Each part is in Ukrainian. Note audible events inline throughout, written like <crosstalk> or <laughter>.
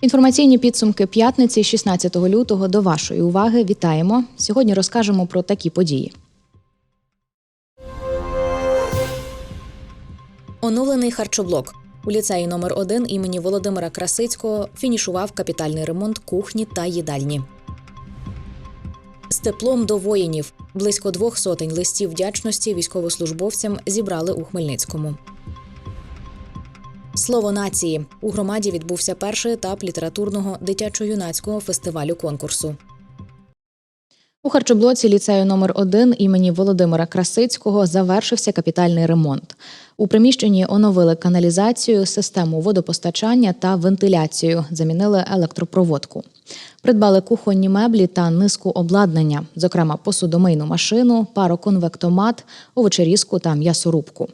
Інформаційні підсумки п'ятниці, 16 лютого, до вашої уваги. Вітаємо. Сьогодні розкажемо про такі події. Оновлений харчоблок. У ліцеї номер 1 імені Володимира Красицького фінішував капітальний ремонт кухні та їдальні. З теплом до воїнів близько двох сотень листів вдячності військовослужбовцям зібрали у Хмельницькому. Слово нації у громаді відбувся перший етап літературного дитячо-юнацького фестивалю конкурсу. У харчоблоці ліцею номер 1 імені Володимира Красицького завершився капітальний ремонт. У приміщенні оновили каналізацію, систему водопостачання та вентиляцію, замінили електропроводку. Придбали кухонні меблі та низку обладнання, зокрема посудомийну машину, пароконвектомат, овочерізку та м'ясорубку.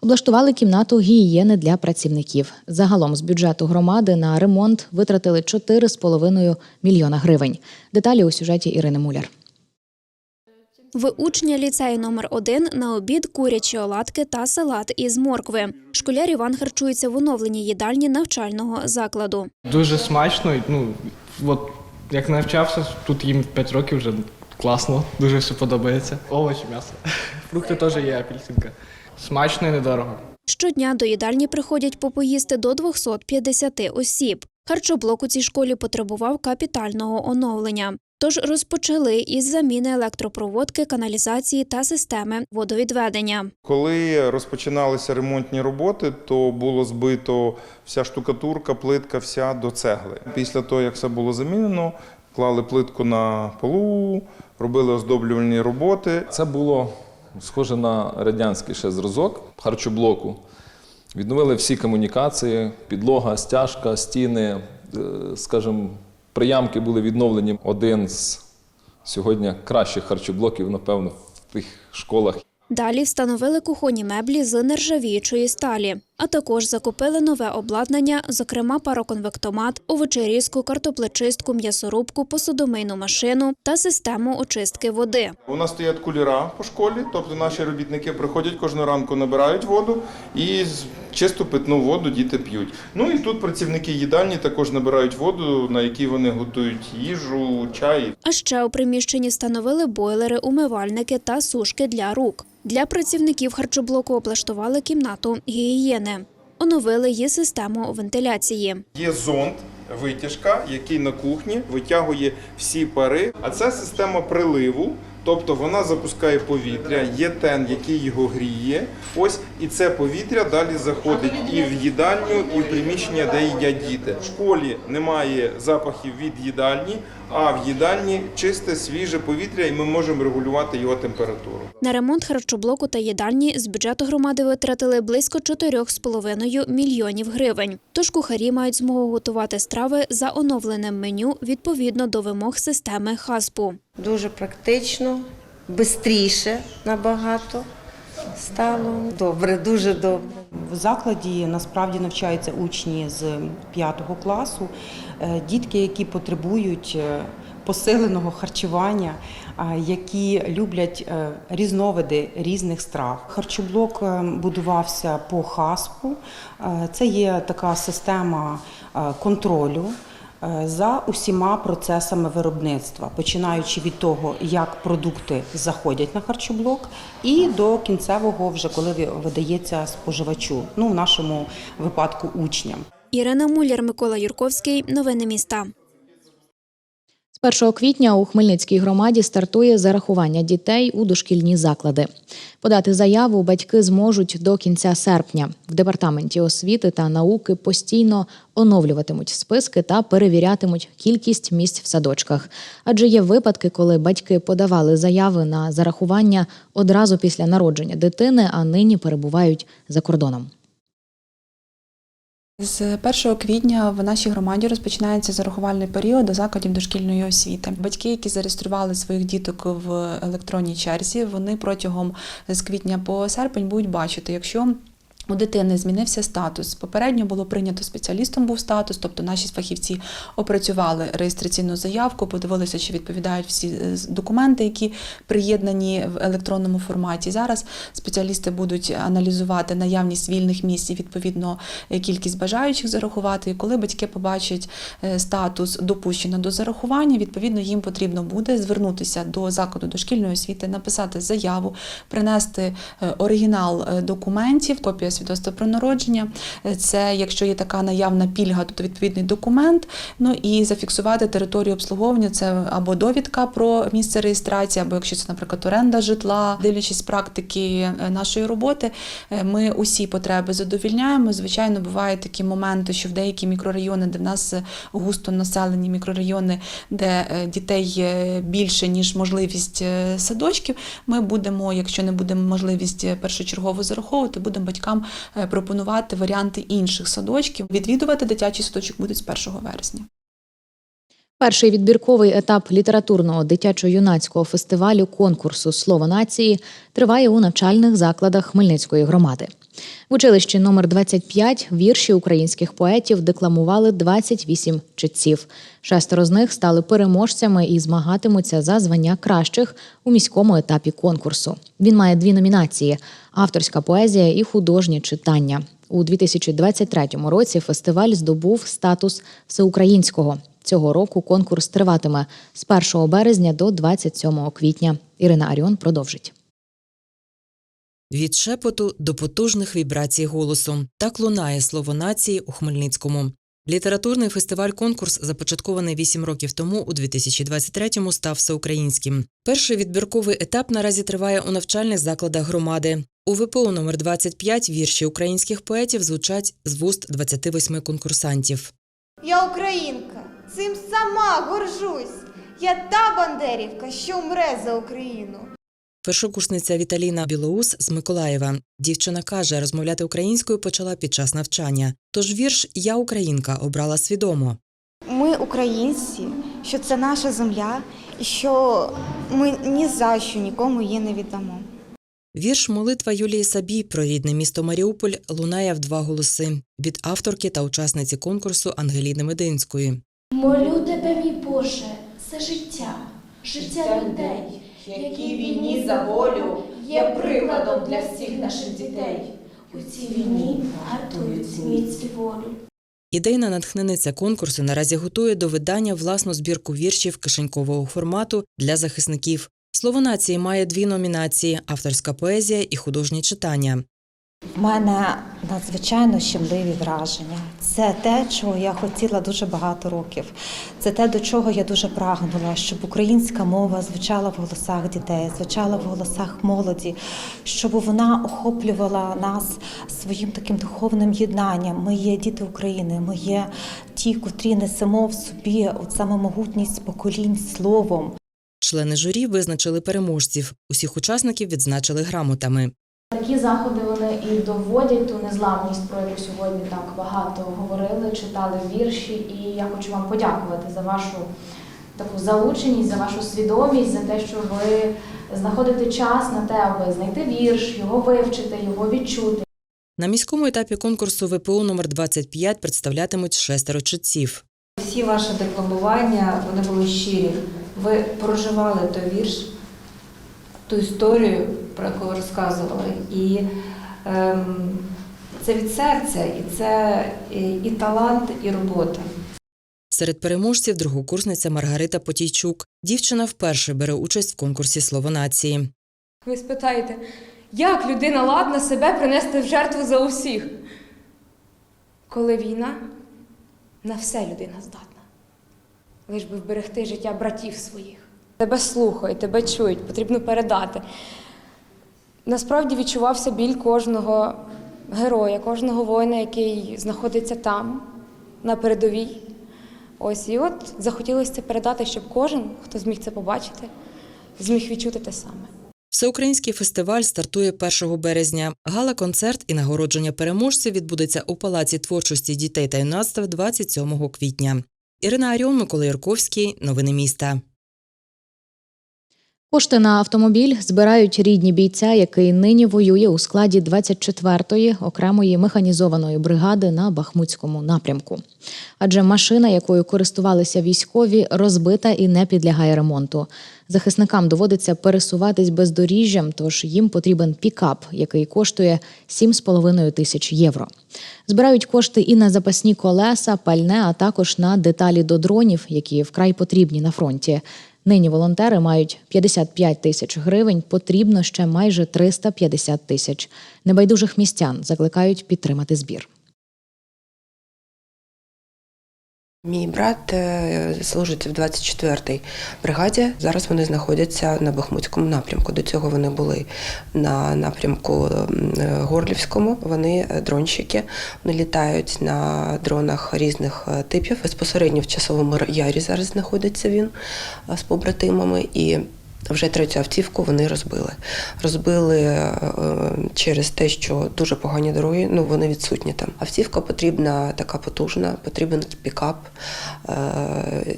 Облаштували кімнату гігієни для працівників. Загалом з бюджету громади на ремонт витратили 4,5 мільйона гривень. Деталі у сюжеті Ірини Муляр. В учня ліцею номер 1 на обід курячі оладки та салат із моркви. Школяр Іван харчується в оновленій їдальні навчального закладу. Дуже смачно. Ну, от як навчався, тут їм 5 років вже класно, дуже все подобається. Овочі, м'ясо. <laughs> Фрукти теж є апельсинка. Смачно і недорого. Щодня до їдальні приходять попоїсти до 250 осіб. Харчоблок у цій школі потребував капітального оновлення. Тож розпочали із заміни електропроводки, каналізації та системи водовідведення. Коли розпочиналися ремонтні роботи, то було збито вся штукатурка, плитка, вся до цегли. Після того, як все було замінено, клали плитку на полу, робили оздоблювальні роботи. Це було схоже на радянський ще зразок харчоблоку. Відновили всі комунікації, підлога, стяжка, стіни, е, скажімо, приямки були відновлені. Один з сьогодні кращих харчоблоків, напевно, в тих школах. Далі встановили кухонні меблі з нержавіючої сталі, а також закупили нове обладнання, зокрема пароконвектомат, овочерізку, картоплечистку, м'ясорубку, посудомийну машину та систему очистки води. У нас стоять кулера по школі, тобто наші робітники приходять кожного ранку, набирають воду і чисту питну воду діти п'ють. Ну і тут працівники їдальні також набирають воду, на якій вони готують їжу, чай. А ще у приміщенні встановили бойлери, умивальники та сушки для рук. Для працівників харчоблоку облаштували кімнату гігієни. Оновили її систему вентиляції. Є зонд, витяжка, який на кухні витягує всі пари. А це система приливу, тобто вона запускає повітря, є тен, який його гріє. Ось і це повітря далі заходить і в їдальню, і в приміщення, де їдять діти. В школі немає запахів від їдальні, а в їдальні чисте свіже повітря, і ми можемо регулювати його температуру. На ремонт харчоблоку та їдальні з бюджету громади витратили близько 4,5 мільйонів гривень. Тож кухарі мають змогу готувати страви за оновленим меню відповідно до вимог системи ХАСПу. Дуже практично, швидше набагато стало. Добре, дуже добре. В закладі насправді навчаються учні з 5 класу, е, дітки, які потребують е, посиленого харчування, які люблять е, різновиди різних страв. Харчоблок будувався по ХАСПу. Це є така система контролю. Е, За усіма процесами виробництва, починаючи від того, як продукти заходять на харчоблок, і до кінцевого, вже коли ви- видається споживачу, ну в нашому випадку учням. Ірина Муляр, Микола Юрковський. Новини міста. З 1 квітня у Хмельницькій громаді стартує зарахування дітей у дошкільні заклади. Подати заяву батьки зможуть до кінця серпня. В департаменті освіти та науки постійно оновлюватимуть списки та перевірятимуть кількість місць в садочках. Адже є випадки, коли батьки подавали заяви на зарахування одразу після народження дитини, а нині перебувають за кордоном. З 1 квітня в нашій громаді розпочинається зарахувальний період до закладів дошкільної освіти. Батьки, які зареєстрували своїх діток в електронній черзі, вони протягом з квітня по серпень будуть бачити, якщо У дитини змінився статус. Попередньо було прийнято спеціалістом був статус, тобто наші фахівці опрацювали реєстраційну заявку, подивилися, чи відповідають всі е, документи, які приєднані в електронному форматі. Зараз спеціалісти будуть аналізувати наявність вільних місць і відповідно кількість бажаючих зарахувати. І коли батьки побачать е, статус допущено до зарахування, відповідно їм потрібно буде звернутися до закладу дошкільної освіти, написати заяву, принести е, оригінал документів, копія свідоцтва про народження. Е, Це якщо є така наявна пільга, то відповідний документ. Ну і зафіксувати територію обслуговування. Це або довідка про місце реєстрації, або якщо це, наприклад, оренда житла, дивлячись практики е, нашої роботи, е, ми усі потреби задовільняємо. Звичайно, бувають такі моменти, що в деякі мікрорайони, де в нас густо населені мікрорайони, де дітей більше ніж можливість садочків. Ми будемо, якщо не буде можливість першочергово зараховувати, будемо батькам пропонувати варіанти інших садочків. Відвідувати дитячий садочок будуть з 1 вересня. Перший відбірковий етап літературного дитячо-юнацького фестивалю конкурсу Слово нації триває у навчальних закладах Хмельницької громади. В училищі номер 25 вірші українських поетів декламували 28 читців. Шестеро з них стали переможцями і змагатимуться за звання кращих у міському етапі конкурсу. Він має дві номінації: авторська поезія і художнє читання. У 2023 році фестиваль здобув статус всеукраїнського. Цього року конкурс триватиме з 1 березня до 27 квітня. Ірина Аріон продовжить. Від шепоту до потужних вібрацій голосу так лунає слово нації у Хмельницькому. Літературний фестиваль-конкурс, започаткований 8 років тому, у 2023-му став всеукраїнським. Перший відбірковий етап наразі триває у навчальних закладах громади. У ВПУ номер 25 вірші українських поетів звучать з вуст 28 конкурсантів. Я українка, цим сама горжусь. Я та бандерівка, що мре за Україну. Першокурсниця Віталіна Білоус з Миколаєва. Дівчина каже, розмовляти українською почала під час навчання. Тож вірш Я українка обрала свідомо. Ми українці, що це наша земля, і що ми ні за що нікому її не віддамо. Вірш молитва Юлії Сабій про рідне місто Маріуполь лунає в два голоси від авторки та учасниці конкурсу Ангеліни Мединської. Молю тебе, мій Боже, за життя, життя людей, які війні за волю є прикладом для всіх наших дітей. У цій війні гартують міць і волю. Ідейна натхненниця конкурсу наразі готує до видання власну збірку віршів кишенькового формату для захисників. Слово нації має дві номінації: авторська поезія і художнє читання. В мене надзвичайно щемливі враження. Це те, чого я хотіла дуже багато років. Це те, до чого я дуже прагнула, щоб українська мова звучала в голосах дітей, звучала в голосах молоді, щоб вона охоплювала нас своїм таким духовним єднанням. Ми є діти України, ми є ті, котрі несемо в собі от саме могутність поколінь словом. Члени журі визначили переможців. Усіх учасників відзначили грамотами. Такі заходи вони і доводять ту незламність, про яку сьогодні так багато говорили, читали вірші. І я хочу вам подякувати за вашу таку залученість, за вашу свідомість, за те, що ви знаходите час на те, аби знайти вірш, його вивчити, його відчути. На міському етапі конкурсу ВПУ номер 25 представлятимуть шестеро читців. Всі ваші декламування вони були щирі. Ви проживали той вірш, ту історію, про яку ви розказували. І ем, це від серця, і це і, і талант, і робота. Серед переможців другокурсниця Маргарита Потійчук. Дівчина вперше бере участь в конкурсі Слово нації. Ви спитаєте, як людина ладна себе принести в жертву за усіх? Коли війна, на все людина здатна. Лиш би вберегти життя братів своїх. Тебе слухають, тебе чують, потрібно передати. Насправді відчувався біль кожного героя, кожного воїна, який знаходиться там, на передовій. Ось і от захотілося це передати, щоб кожен, хто зміг це побачити, зміг відчути те саме. Всеукраїнський фестиваль стартує 1 березня. Гала-концерт і нагородження переможців відбудеться у Палаці творчості дітей та юнацтва 27 квітня. Ірина Аріон, Микола Ярковський. Новини міста. Кошти на автомобіль збирають рідні бійця, який нині воює у складі 24-ї окремої механізованої бригади на Бахмутському напрямку. Адже машина, якою користувалися військові, розбита і не підлягає ремонту. Захисникам доводиться пересуватись бездоріжжям, тож їм потрібен пікап, який коштує 7,5 тисяч євро. Збирають кошти і на запасні колеса, пальне, а також на деталі до дронів, які вкрай потрібні на фронті. Нині волонтери мають 55 тисяч гривень, потрібно ще майже 350 тисяч. Небайдужих містян закликають підтримати збір. Мій брат е, служить в 24-й бригаді. Зараз вони знаходяться на Бахмутському напрямку. До цього вони були на напрямку е, Горлівському. Вони е, дронщики, вони літають на дронах різних типів. Безпосередньо в часовому ярі зараз знаходиться він з побратимами і. Вже третю автівку вони розбили. Розбили е, через те, що дуже погані дороги, ну вони відсутні там. Автівка потрібна така потужна, потрібен пікап е,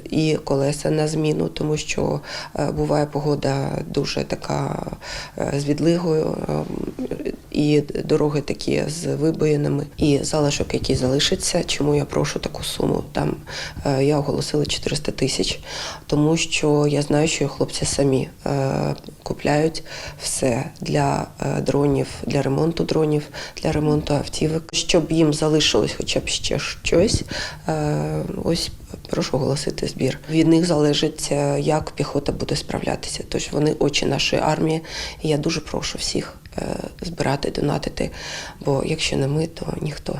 і колеса на зміну, тому що е, буває погода дуже така з відлигою, і дороги такі з вибоїнами, і залишок, який залишиться. Чому я прошу таку суму? Там я оголосила 400 тисяч, тому що я знаю, що хлопці самі купляють все для е, дронів, для ремонту дронів, для ремонту автівок, щоб їм залишилось хоча б ще щось. е, Ось прошу оголосити збір. Від них залежить, е, як піхота буде справлятися. Тож вони очі нашої армії. Я дуже прошу всіх е, збирати, донатити, бо якщо не ми, то ніхто.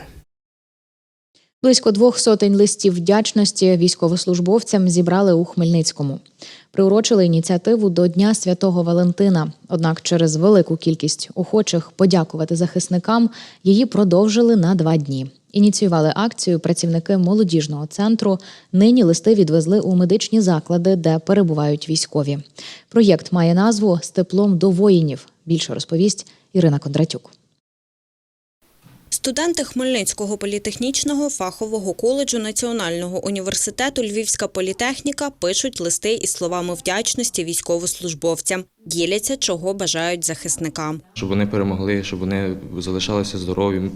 Близько двох сотень листів вдячності військовослужбовцям зібрали у Хмельницькому. Приурочили ініціативу до Дня Святого Валентина. Однак через велику кількість охочих подякувати захисникам її продовжили на два дні. Ініціювали акцію працівники молодіжного центру. Нині листи відвезли у медичні заклади, де перебувають військові. Проєкт має назву З теплом до воїнів. Більше розповість Ірина Кондратюк. Студенти Хмельницького політехнічного фахового коледжу Національного університету Львівська політехніка пишуть листи із словами вдячності військовослужбовцям, діляться, чого бажають захисникам. щоб вони перемогли, щоб вони залишалися здорові,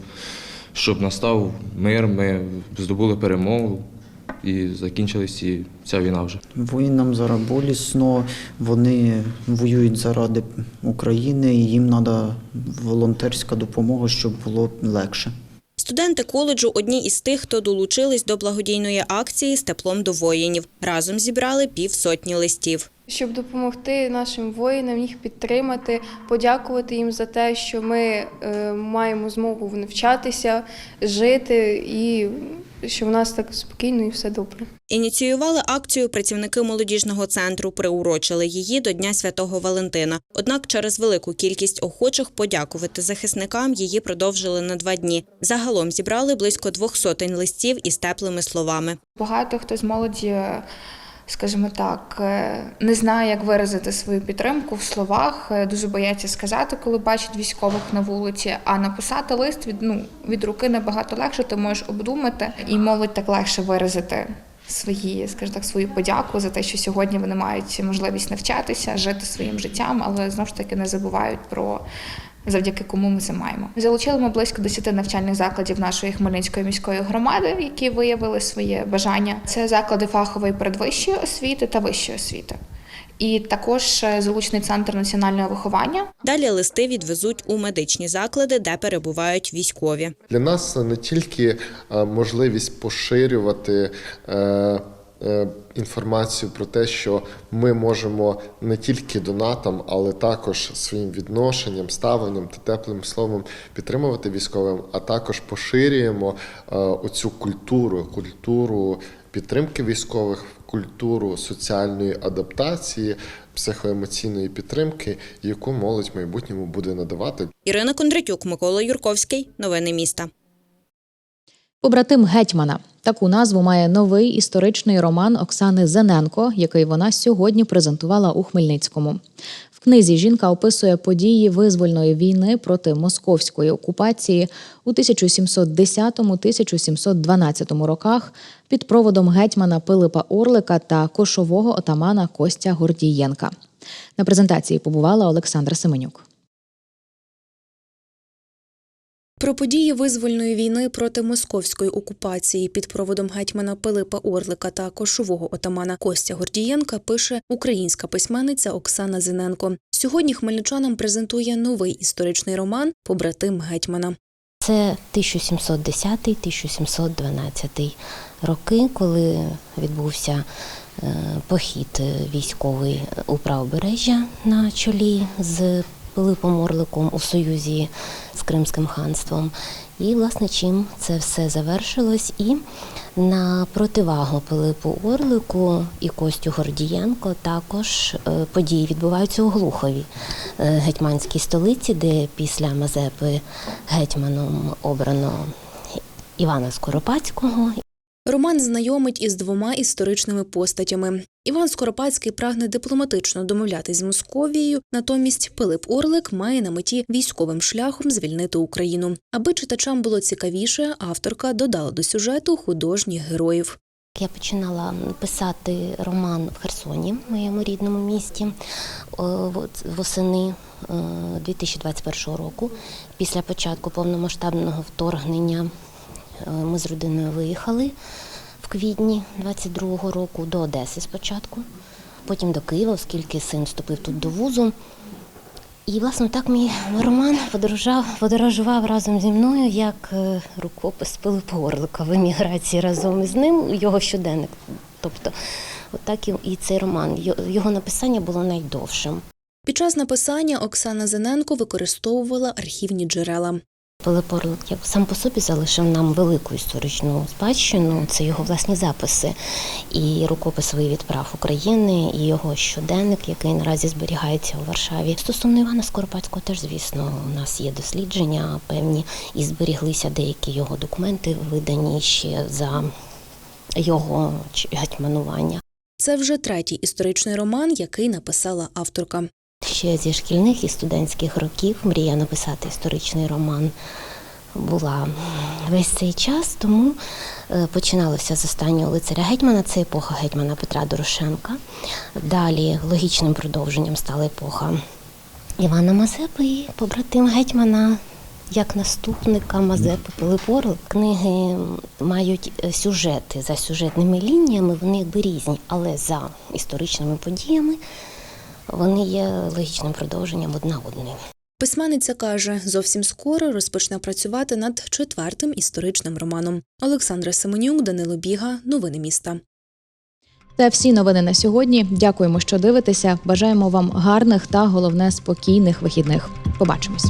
щоб настав мир, ми здобули перемогу і закінчилась ці- ця війна вже. Воїнам зараз болісно, вони воюють заради України, і їм треба волонтерська допомога, щоб було легше. Студенти коледжу одні із тих, хто долучились до благодійної акції з теплом до воїнів. Разом зібрали півсотні листів. щоб допомогти нашим воїнам, їх підтримати, подякувати їм за те, що ми е, маємо змогу навчатися, жити і що в нас так спокійно і все добре. Ініціювали акцію працівники молодіжного центру, приурочили її до Дня Святого Валентина. Однак через велику кількість охочих подякувати захисникам її продовжили на два дні. Загалом зібрали близько двох сотень листів із теплими словами. Багато хто з молоді, скажімо так, е, не знає, як виразити свою підтримку в словах, е, дуже бояться сказати, коли бачать військових на вулиці. А написати лист від ну від руки набагато легше, ти можеш обдумати, і молодь так легше виразити. Свої, скажімо так, свою подяку за те, що сьогодні вони мають можливість навчатися, жити своїм життям, але знову ж таки не забувають про завдяки кому ми це маємо. Залучили ми близько 10 навчальних закладів нашої Хмельницької міської громади, які виявили своє бажання. Це заклади фахової передвищої освіти та вищої освіти. І також е, залучений центр національного виховання. Далі листи відвезуть у медичні заклади, де перебувають військові. Для нас не тільки е, можливість поширювати е, інформацію про те, що ми можемо не тільки донатом, але також своїм відношенням, ставленням та теплим словом підтримувати військовим, а також поширюємо оцю культуру, культуру підтримки військових, культуру соціальної адаптації, психоемоційної підтримки, яку молодь в майбутньому буде надавати. Ірина Кондратюк, Микола Юрковський. Новини міста. Побратим гетьмана таку назву має новий історичний роман Оксани Зененко, який вона сьогодні презентувала у Хмельницькому. Книзі жінка описує події визвольної війни проти московської окупації у 1710-1712 роках під проводом гетьмана Пилипа Орлика та кошового отамана Костя Гордієнка. На презентації побувала Олександра Семенюк. Про події визвольної війни проти московської окупації під проводом гетьмана Пилипа Орлика та кошового отамана Костя Гордієнка пише українська письменниця Оксана Зиненко. Сьогодні хмельничанам презентує новий історичний роман Побратим гетьмана. Це 1710-1712 роки, коли відбувся е, похід військовий у правобережжя на чолі з Пилипом Орликом у союзі з Кримським ханством. І, власне, чим це все завершилось. І на противагу Пилипу Орлику і Костю Гордієнко також е, події відбуваються у Глухові, е, гетьманській столиці, де після Мазепи гетьманом обрано Івана Скоропадського. Роман знайомить із двома історичними постатями. Іван Скоропадський прагне дипломатично домовлятись з Московією, натомість Пилип Орлик має на меті військовим шляхом звільнити Україну. Аби читачам було цікавіше, авторка додала до сюжету художніх героїв. Я починала писати роман в Херсоні, моєму рідному місті, восени е, 2021 року. Після початку повномасштабного вторгнення е, ми з родиною виїхали в квітні 22-го року до Одеси спочатку, потім до Києва, оскільки син вступив тут до вузу. І, власне, так мій роман подорожав, подорожував разом зі мною як е, рукопис Пилипа Орлика в еміграції разом із ним, його щоденник. Тобто, отак і, і цей роман. Його написання було найдовшим. Під час написання Оксана Зененко використовувала архівні джерела. Пилип Орлик як сам по собі залишив нам велику історичну спадщину. Це його власні записи і рукопис вивід прав України, і його щоденник, який наразі зберігається у Варшаві. Стосовно Івана Скоропадського, теж звісно, у нас є дослідження певні, і зберіглися деякі його документи, видані ще за його гетьманування. Це вже третій історичний роман, який написала авторка. Ще зі шкільних і студентських років мрія написати історичний роман була весь цей час, тому е, починалося з останнього лицаря гетьмана, це епоха гетьмана Петра Дорошенка. Далі логічним продовженням стала епоха Івана Мазепи і побратим гетьмана. Як наступника Мазепи Пилип Орлик. книги мають е, сюжети за сюжетними лініями, вони якби різні, але за історичними подіями вони є логічним продовженням одна одної. Письменниця каже, зовсім скоро розпочне працювати над четвертим історичним романом. Олександра Семенюк, Данило Біга, новини міста. Це всі новини на сьогодні. Дякуємо, що дивитеся. Бажаємо вам гарних та головне спокійних вихідних. Побачимось.